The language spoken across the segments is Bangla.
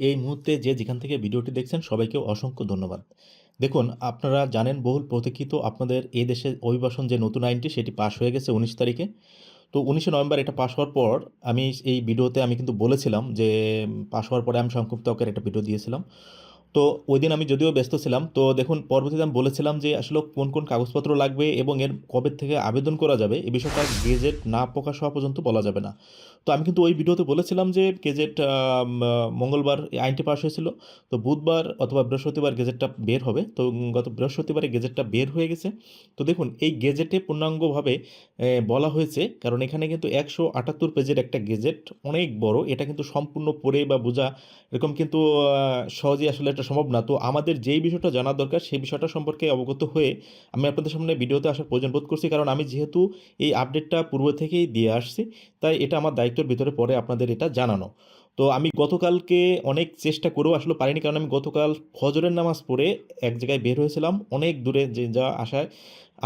এই মুহূর্তে যে যেখান থেকে ভিডিওটি দেখছেন সবাইকে অসংখ্য ধন্যবাদ। দেখুন, আপনারা জানেন বহুল প্রতীক্ষিত আপনাদের এ দেশে অভিবাসন যে নতুন আইনটি, সেটি পাশ হয়ে গেছে ১৯ তারিখে। তো ১৯শে নভেম্বর এটা পাশ হওয়ার পর আমি এই ভিডিওতে আমি কিন্তু বলেছিলাম যে পাশ হওয়ার পরে আমি সংক্ষিপ্ত একটা ভিডিও দিয়েছিলাম। তো ওইদিন আমি যদিও ব্যস্ত ছিলাম তো দেখুন পরবর্তীতে আমি বলেছিলাম যে আসলে কোন, কোন কাগজপত্র লাগবে এবং এর কবে থেকে আবেদন করা যাবে এ বিষয়টা গেজেট না প্রকাশ হওয়া পর্যন্ত বলা যাবে না। তো আমি কিন্তু ওই ভিডিওতে বলেছিলাম যে গেজেট মঙ্গলবার আইনটি পাস হয়েছিল। তো বুধবার অথবা বৃহস্পতিবার গেজেটটা বের হবে। তো গত বৃহস্পতিবারে গেজেটটা বের হয়ে গেছে। তো দেখুন এই গেজেটে পূর্ণাঙ্গভাবে বলা হয়েছে কারণ এখানে কিন্তু ১৭৮ পেজের একটা গেজেট অনেক বড়। এটা কিন্তু সম্পূর্ণ পড়ে বা বোঝা এরকম কিন্তু সহজেই আসলে এটা সম্ভব না। তো আমাদের যেই বিষয়টা জানা দরকার সেই বিষয়টা সম্পর্কে অবগত হয়ে আমি আপনাদের সামনে ভিডিওতে আসার প্রয়োজন বোধ করছি। কারণ আমি যেহেতু এই আপডেটটা পূর্ব থেকেই দিয়ে আসছি, তাই এটা আমার দায়িত্বের ভিতরে পরে আপনাদের এটা জানানো। তো আমি গতকালকে অনেক চেষ্টা করেও আসলে পারিনি কারণ আমি গতকাল ফজরের নামাজ পড়ে এক জায়গায় বের হয়েছিলাম। অনেক দূরে যে যা আসায়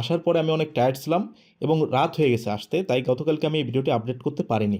আসার পরে আমি অনেক টায়ার্ড ছিলাম এবং রাত হয়ে গেছে আসতে। তাই গতকালকে আমি এই ভিডিওটি আপডেট করতে পারিনি।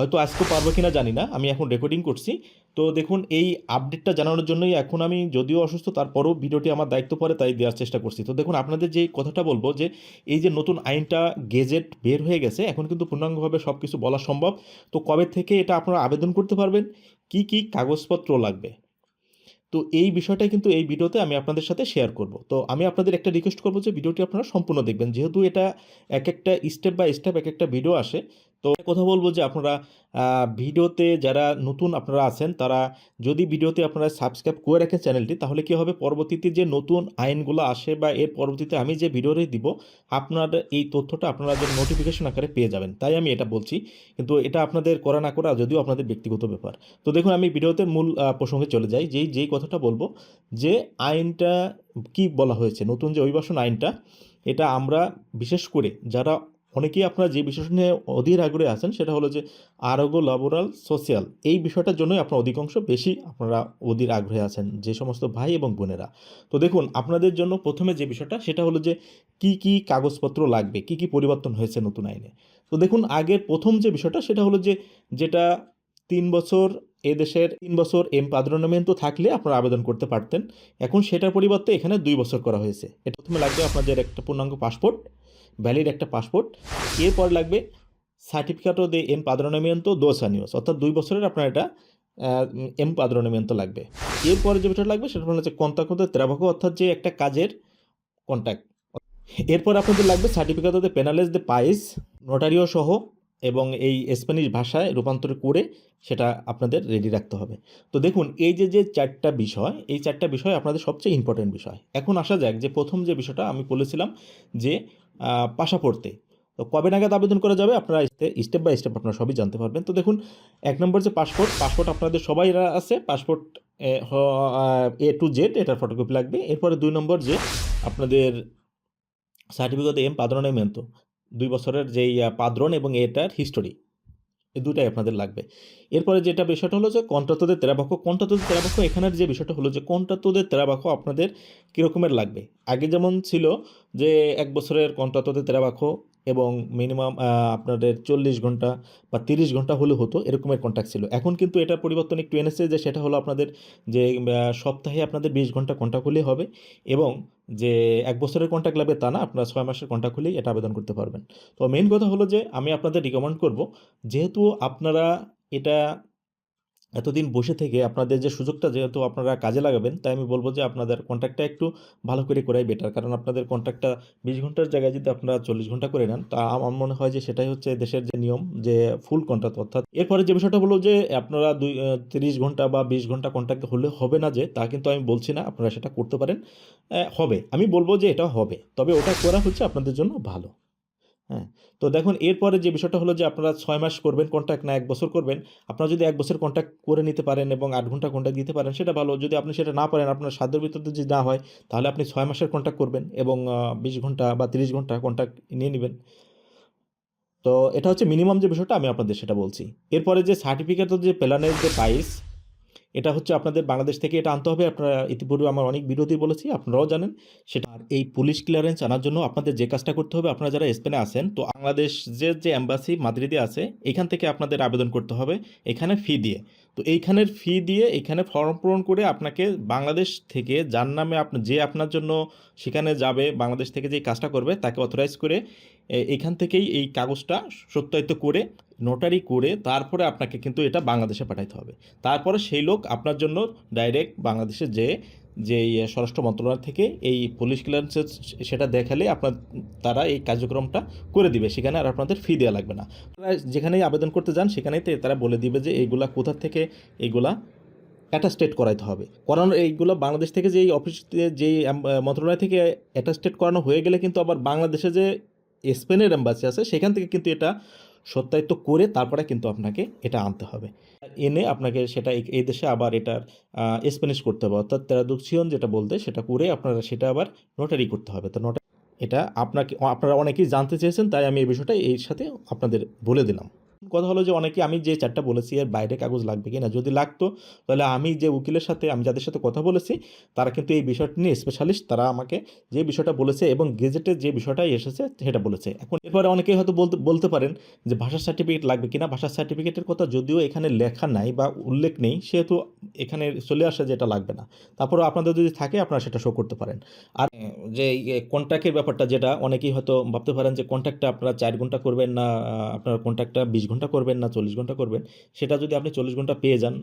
হয়তো আজকেও পারব কিনা জানি না। আমি এখন রেকর্ডিং করছি। তো দেখুন এই আপডেটটা জানানোর জন্যই এখন আমি যদিও অসুস্থ তারপরেও ভিডিওটি আমার দায়িত্ব পরে তাই দেওয়ার চেষ্টা করছি। তো দেখুন আপনাদের যে কথাটা বলব যে এই যে নতুন আইনটা গেজেট বের হয়ে গেছে এখন কিন্তু পূর্ণাঙ্গভাবে সব কিছু বলা সম্ভব। তো কবে থেকে এটা আপনারা আবেদন করতে পারবেন? কি, কি কাগজপত্র লাগবে? তো এই বিষয়টাই কিন্তু এই ভিডিওতে আমি আপনাদের সাথে শেয়ার করব। তো আমি আপনাদের একটা রিকোয়েস্ট করব যে ভিডিওটি আপনারা সম্পূর্ণ দেখবেন। যেহেতু এটা এক একটা স্টেপ বাই স্টেপ এক একটা ভিডিও আসে। তো কথা বলব যে আপনারা ভিডিওতে যারা নতুন আপনারা আছেন তারা যদি ভিডিওতে আপনারা সাবস্ক্রাইব করে রাখেন চ্যানেলটি তাহলে কি হবে পরবর্তীতে যে নতুন আইনগুলো আসে বা এর পরবর্তীতে আমি যে ভিডিওটি দিব আপনার এই তথ্যটা আপনারা যেন নোটিফিকেশন আকারে পেয়ে যাবেন। তাই আমি এটা বলছি। কিন্তু এটা আপনাদের করা না করা যদিও আপনাদের ব্যক্তিগত ব্যাপার। তো দেখুন আমি ভিডিওতে মূল প্রসঙ্গে চলে যাই। যেই, যেই কথাটা বলব যে আইনটা কি বলা হয়েছে নতুন যে অভিবাসন আইনটা এটা আমরা বিশেষ করে যারা অনেকেই আপনারা যে বিষয় নিয়ে অধীর আগ্রহে আছেন সেটা হলো যে আরোগ্য লেবারাল সোশ্যাল এই বিষয়টার জন্যই আপনার অধিকাংশ বেশি আপনারা অধীর আগ্রহে আছেন যে সমস্ত ভাই এবং বোনেরা। তো দেখুন আপনাদের জন্য প্রথমে যে বিষয়টা সেটা হলো যে কি, কি কাগজপত্র লাগবে? কি, কি পরিবর্তন হয়েছে নতুন আইনে? তো দেখুন আগের প্রথম যে বিষয়টা সেটা হলো যে যেটা তিন বছর এদেশের তিন বছর এমপাদ্রোনামেন্টো থাকলে আপনারা আবেদন করতে পারতেন। এখন সেটার পরিবর্তে এখানে দুই বছর করা হয়েছে। এটা প্রথমে লাগবে আপনাদের একটা পূর্ণাঙ্গ পাসপোর্ট, ভ্যালিড একটা পাসপোর্ট। এরপর লাগবে সার্টিফিকেটো de empadronamiento 2 años অর্থাৎ দুই বছরের আপনার এটা আ empadronamiento লাগবে। এরপরে যে বিষয়টা লাগবে সেটা হচ্ছে contrato de trabajo অর্থাৎ যে একটা কাজের কন্ট্রাক্ট। এরপর আপনাদের লাগবে সার্টিফিকেটো de penales দে país নোটারিও সহ এবং এই স্প্যানিশ ভাষায় রূপান্তর করে সেটা আপনাদের রেডি রাখতে হবে। তো দেখুন এই যে, যে চারটা বিষয় এই ৪ টা বিষয় আপনাদের সবচেয়ে ইম্পর্টেন্ট বিষয়। এখন আসা যাক যে প্রথম যে বিষয়টা আমি বলেছিলাম যে আ পড়তে তো কবে নাগাদ আবেদন করা যাবে আপনারা স্টেপ বাই স্টেপ আপনারা সবই জানতে পারবেন। তো দেখুন এক নম্বর যে পাসপোর্ট, পাসপোর্ট আপনাদের সবাই আছে। পাসপোর্ট এ টু জেড এটার ফটোকপি লাগবে। এরপরে দুই নম্বর যে আপনাদের সার্টিফিকেট এম de empadronamiento ২ বছরের যেই পাদ্রন এবং এটার হিস্টোরি। এই দুটাই আপনাদের লাগবে। এরপরে যেটা বিষয়টা হলো যে কন্ট্রাতোদের তেরাবাক্য কন্ট্রাতোদের তেরাবাক্য এখানের যে বিষয়টা হলো যে কন্ট্রাতোদের তেরাবাক্য আপনাদের কীরকমের লাগবে? আগে যেমন ছিল যে এক বছরের কন্ট্রাতোদের তেরাবাক্য এবং মিনিমাম আপনাদের ৪০ ঘণ্টা বা ৩০ ঘণ্টা হলে হতো, এরকমের কন্ট্যাক্ট ছিল। এখন কিন্তু এটা পরিবর্তন একটু এনেছে যে সেটা হলো আপনাদের যে সপ্তাহে আপনাদের ২০ ঘণ্টা কন্ট্যাক্ট হলেই হবে এবং যে এক বছরের কন্ট্যাক্ট লাগবে তা না, আপনারা ছয় মাসের কন্ট্যাক্ট হলেই এটা আবেদন করতে পারবেন। তো মেন কথা হলো যে, আমি আপনাদের রিকমেন্ড করব, যেহেতু আপনারা এটা এতদিন বসে থেকে আপনাদের যে সুযোগটা যেহেতু আপনারা কাজে লাগাবেন, তাই আমি বলব যে আপনাদের কন্ট্রাক্টটা একটু ভালো করে করাই বেটার। কারণ আপনাদের কন্ট্রাক্টটা ২০ ঘণ্টার জায়গায় যদি আপনারা ৪০ ঘণ্টা করে নেন, তা আমার মনে হয় যে সেটাই হচ্ছে দেশের যে নিয়ম, যে ফুল কন্ট্রাক্ট অর্থাৎ এরপরে যে বিষয়টা হলো যে আপনারা দুই ৩০ ঘণ্টা বা ২০ ঘণ্টা কন্ট্রাক্ট হলে হবে না যে, তা কিন্তু আমি বলছি না। আপনারা সেটা করতে পারেন। হবে। আমি বলব যে এটা হবে। তবে ওটা করা হচ্ছে আপনাদের জন্য ভালো। হ্যাঁ? তো দেখুন, এরপরে যে বিষয়টা হলো যে আপনারা ছয় মাস করবেন কন্ট্রাক্ট না এক বছর করবেন। আপনারা যদি এক বছর কন্ট্রাক্ট করে নিতে পারেন এবং আট ঘণ্টা কন্ট্রাক্ট দিতে পারেন, সেটা ভালো। যদি আপনি সেটা না পারেন, আপনার সাধ্যের ভিতরে যদি না হয়, তাহলে আপনি ছয় মাসের কন্ট্রাক্ট করবেন এবং বিশ ঘণ্টা বা ৩০ ঘণ্টা কন্ট্রাক্ট নিয়ে নেবেন তো এটা হচ্ছে মিনিমাম যে বিষয়টা, আমি আপনাদের সেটা বলছি। এরপরে যে সার্টিফিকেটো যে প্ল্যানের যে país এটা হচ্ছে আপনাদের বাংলাদেশ থেকে এটা আনতে হবে। আপনারা ইতিপূর্বে আমার অনেক বিরোধী বলেছি, আপনারাও জানেন। সেটা আর এই পুলিশ ক্লিয়ারেন্স আনার জন্য আপনাদের যে কাজটা করতে হবে, আপনারা যারা স্পেনে আসেন তো বাংলাদেশ যে যে অ্যাম্বাসি মাদ্রিদে আছে, এখান থেকে আপনাদের আবেদন করতে হবে। এখানে ফি দিয়ে। তো এইখানের ফি দিয়ে এখানে ফর্ম পূরণ করে আপনাকে বাংলাদেশ থেকে যার নামে আপনি, যে আপনার জন্য সেখানে যাবে, বাংলাদেশ থেকে যে কাজটা করবে তাকে অথরাইজ করে এখান থেকেই এই কাগজটা সত্যায়িত করে নোটারি করে তারপরে আপনাকে কিন্তু এটা বাংলাদেশে পাঠাইতে হবে। তারপরে সেই লোক আপনার জন্য ডাইরেক্ট বাংলাদেশে যে যে এই স্বরাষ্ট্র মন্ত্রণালয় থেকে এই পুলিশ ক্লিয়ারেন্সের সেটা দেখালে আপনার, তারা এই কার্যক্রমটা করে দিবে। সেখানে আর আপনাদের ফি দেওয়া লাগবে না। যেখানেই আবেদন করতে যান, সেখানেই তারা বলে দিবে যে এইগুলা কোথা থেকে এইগুলা অ্যাটাস্টেট করাইতে হবে। করানো এইগুলো বাংলাদেশ থেকে যেই অফিস যেই আম- মন্ত্রণালয় থেকে অ্যাটাস্টেট করানো হয়ে গেলে কিন্তু আবার বাংলাদেশে যে স্পেনের এম্বাসি আছে, সেখান থেকে কিন্তু এটা সত্যায়িত করে তারপরে কিন্তু আপনাকে এটা আনতে হবে। এনে আপনাকে সেটা এই- দেশে আবার এটার স্প্যানিশ করতে হবে। অর্থাৎ ট্রাদুকশন যেটা বলতে, সেটা করে আপনারা সেটা আবার নোটারি করতে হবে। তো নোটারি এটা আপনাকে, আপনারা অনেকেই জানতে চেয়েছেন, তাই আমি এই বিষয়টা এর সাথে আপনাদের বলে দিলাম। কথা হলো যে অনেকে আমি যে চারটা বলেছি এর বাইরে কাগজ লাগবে কিনা যদি লাগতো, তাহলে আমি যে উকিলের সাথে, আমি যাদের সাথে কথা বলেছি, তারা কিন্তু এই বিষয়টা নিয়ে স্পেশালিস্ট তারা আমাকে যে বিষয়টা বলেছে এবং গেজেটে যে বিষয়টা এসেছে, সেটা বলেছে। এখন এরপরে অনেকেই হয়তো বলতে বলতে পারেন যে ভাষার সার্টিফিকেট লাগবে কিনা? ভাষার সার্টিফিকেটের কথা যদিও এখানে লেখা নাই বা উল্লেখ নেই, সেহেতু এখানে চলে আসে যে এটা লাগবে না। তারপরে আপনাদের যদি থাকে, আপনারা সেটা শো করতে পারেন। আর যে কন্ট্রাক্টের ব্যাপারটা যেটা, অনেকেই হয়তো ভাবতে পারেন যে কন্ট্রাক্টটা আপনারা চার ঘণ্টা করবেন না আপনার কন্ট্রাক্টটা বিশ ঘণ্টা করবেন না, চল্লিশ ঘণ্টা করবেন, সেটা যদি আপনি চল্লিশ ঘণ্টা পেয়ে যান,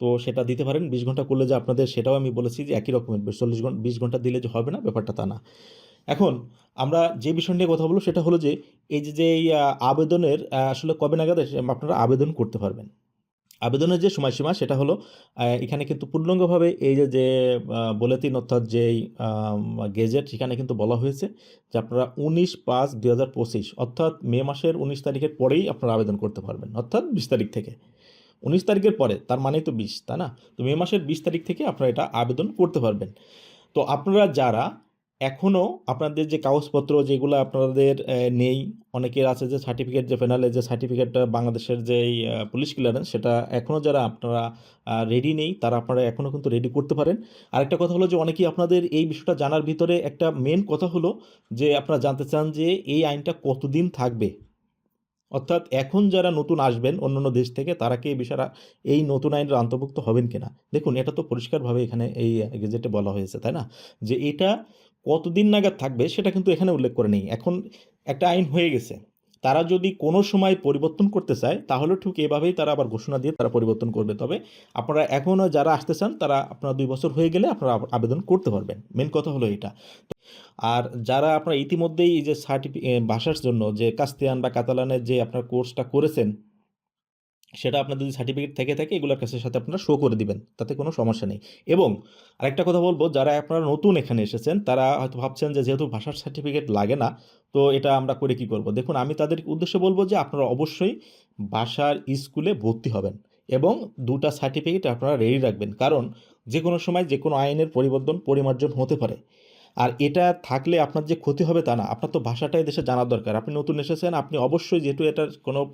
তো সেটা দিতে পারেন। বিশ ঘণ্টা করলে যে আপনাদের, সেটাও আমি বলেছি যে একই রকমের চল্লিশ ঘণ্টা বিশ ঘণ্টা দিলে যে হবে না, ব্যাপারটা তা না। এখন আমরা যে বিষয় নিয়ে কথা বলব, সেটা হলো যে, এই যে আবেদনের আসলে কবে নাগাদ আপনারা আবেদন করতে পারবেন? আবেদনের যে সময়সীমা সেটা হলো এখানে কিন্তু পূর্ণাঙ্গভাবে এই যে যে বলেতিন অর্থাৎ যেই গেজেট সেখানে কিন্তু বলা হয়েছে যে আপনারা উনিশ পাঁচ দুই হাজার পঁচিশ অর্থাৎ মে মাসের উনিশ তারিখের পরেই আপনারা আবেদন করতে পারবেন, অর্থাৎ বিশ তারিখ থেকে। উনিশ তারিখের পরে, তার মানেই তো বিশ, তাই না? তো মে মাসের বিশ তারিখ থেকে আপনারা এটা আবেদন করতে পারবেন। তো আপনারা যারা এখনও আপনাদের যে কাগজপত্র যেগুলো আপনাদের নেই, অনেকের আছে যে সার্টিফিকেট যে ফেনালে যে সার্টিফিকেটটা বাংলাদেশের যে পুলিশ ক্লিয়ারেন্স সেটা এখনও যারা আপনারা রেডি নেই, তারা আপনারা এখনও কিন্তু রেডি করতে পারেন। আরেকটা কথা হলো যে অনেকেই আপনাদের এই বিষয়টা জানার ভিতরে একটা মেন কথা হলো যে আপনারা জানতে চান যে এই আইনটা কতদিন থাকবে। অর্থাৎ এখন যারা নতুন আসবেন অন্য অন্য দেশ থেকে, তারা কি এই বিষয়টা, এই নতুন আইনের অন্তর্ভুক্ত হবেন কিনা? দেখুন, এটা তো পরিষ্কারভাবে এখানে এই গেজেটে বলা হয়েছে, তাই না? যে এটা কতদিন নাগাদ থাকবে সেটা কিন্তু এখানে উল্লেখ করে নেই। এখন একটা আইন হয়ে গেছে। তারা যদি কোনো সময় পরিবর্তন করতে চায়, তাহলে ঠিক এভাবেই তারা আবার ঘোষণা দিয়ে তারা পরিবর্তন করবে। তবে আপনারা এখনও যারা আসতে চান, তারা আপনারা দুই বছর হয়ে গেলে আপনারা আবেদন করতে পারবেন। মেন কথা হলো এটা। আর যারা আপনারা ইতিমধ্যেই এই যে সার্টিফি ভাষার জন্য যে কাস্তিয়ান বা কাতালানের যে আপনার কোর্সটা করেছেন সেটা আপনার যদি সার্টিফিকেট থেকে থাকে, এগুলোর কাছে সাথে আপনারা শো করে দিবেন, তাতে কোনো সমস্যা নেই। এবং আরেকটা কথা বলব, যারা আপনারা নতুন এখানে এসেছেন, তারা হয়তো ভাবছেন যে যেহেতু ভাষার সার্টিফিকেট লাগে না, তো এটা আমরা করে কি করব? দেখুন, আমি তাদের উদ্দেশ্যে বলব যে আপনারা অবশ্যই ভাষার স্কুলে ভর্তি হবেন এবং দুটা সার্টিফিকেট আপনারা রেডি রাখবেন। কারণ যে কোনো সময় যে কোনো আইনের পরিবর্তন, পরিমার্জন হতে পারে। আর এটা থাকলে আপনার যে ক্ষতি হবে তা না, আপনার তো ভাষাটাই দেশে জানার দরকার। আপনি নতুন এসেছেন, আপনি অবশ্যই যেহেতু এটার কোনো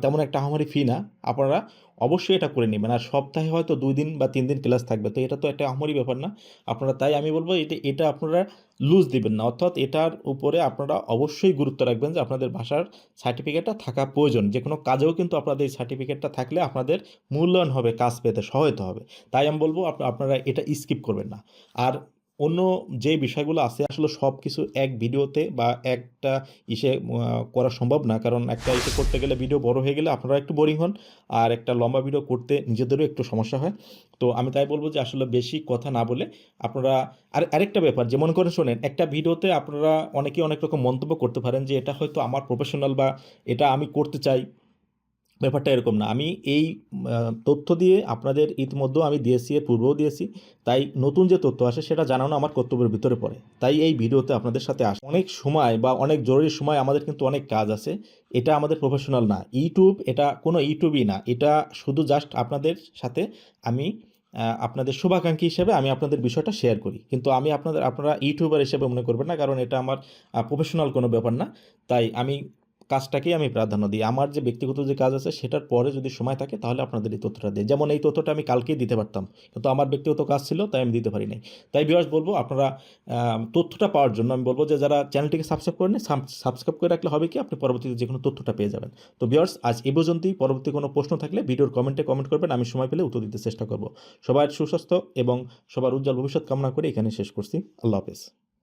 তেমন একটা আহামারি ফি না, আপনারা অবশ্যই এটা করে নেবেন। আর সপ্তাহে হয়তো দুই দিন বা তিন দিন ক্লাস থাকবে, তো এটা তো একটা আহামরি ব্যাপার না। আপনারা, তাই আমি বলব এটা এটা আপনারা লুজ দিবেন না। অর্থাৎ এটার উপরে আপনারা অবশ্যই গুরুত্ব রাখবেন যে আপনাদের ভাষার সার্টিফিকেটটা থাকা প্রয়োজন। যে কোনো কাজেও কিন্তু আপনাদের এই সার্টিফিকেটটা থাকলে আপনাদের মূল্যায়ন হবে, কাজ পেতে সহায়তা হবে। তাই আমি বলব, আপ- আপনারা এটা স্কিপ করবেন না। আর অন্য যে বিষয়গুলো আছে, আসলে সব কিছু এক ভিডিওতে বা একটা ইসে করা সম্ভব না। কারণ একটা ইসে করতে গেলে ভিডিও বড় হয়ে গেলে আপনারা একটু বোরিং হন, আর একটা লম্বা ভিডিও করতে নিজেদেরও একটু সমস্যা হয়। তো আমি তাই বলব যে, আসলে বেশি কথা না বলে আপনারা, আর আরেকটা ব্যাপার যেমন করে শোনেন, একটা ভিডিওতে আপনারা অনেকেই অনেক রকম মন্তব্য করতে পারেন যে, এটা হয়তো আমার প্রফেশনাল বা এটা আমি করতে চাই। ব্যাপারটা এরকম না। আমি এই তথ্য দিয়ে আপনাদের ইতিমধ্যেও আমি দিয়েছি, এর পূর্বেও দিয়েছি। তাই নতুন যে তথ্য আসে সেটা জানানো আমার কর্তব্যের ভিতরে পড়ে। তাই এই ভিডিওতে আপনাদের সাথে আস, অনেক সময় বা অনেক জরুরি সময় আমাদের কিন্তু অনেক কাজ আছে। এটা আমাদের প্রফেশনাল না। ইউটিউব এটা কোনো ইউটিউবই না। এটা শুধু জাস্ট আপনাদের সাথে আমি আপনাদের শুভাকাঙ্ক্ষী হিসেবে আমি আপনাদের বিষয়টা শেয়ার করি। কিন্তু আমি আপনাদের, আপনারা ইউটিউবার হিসেবে মনে করবেন না, কারণ এটা আমার প্রফেশনাল কোনো ব্যাপার না। তাই আমি কাজটাকেই আমি প্রাধান্য দিই। আমার যে ব্যক্তিগত যে কাজ আছে, সেটার পরে যদি সময় থাকে, তাহলে আপনাদের এই তথ্যটা দিই। যেমন এই তথ্যটা আমি কালকেই দিতে পারতাম, কিন্তু আমার ব্যক্তিগত কাজ ছিল, তাই আমি দিতে পারি নাই। তাই বিয়ার্স বলব, আপনারা তথ্যটা পাওয়ার জন্য আমি বলব যে, যারা চ্যানেলটিকে সাবস্ক্রাইব করেন সাবস্ক্রাইব করে রাখলে হবে কি, আপনি পরবর্তীতে যে কোনো তথ্যটা পেয়ে যাবেন। তো বিয়ার্স আজ এ পর্যন্তই। পরবর্তী কোনো প্রশ্ন থাকলে ভিডিওর কমেন্টে কমেন্ট করবেন, আমি সময় পেলে উত্তর দিতে চেষ্টা করব। সবার সুস্বাস্থ্য এবং সবার উজ্জ্বল ভবিষ্যৎ কামনা করে এখানে শেষ করছি। আল্লাহ হাফেজ।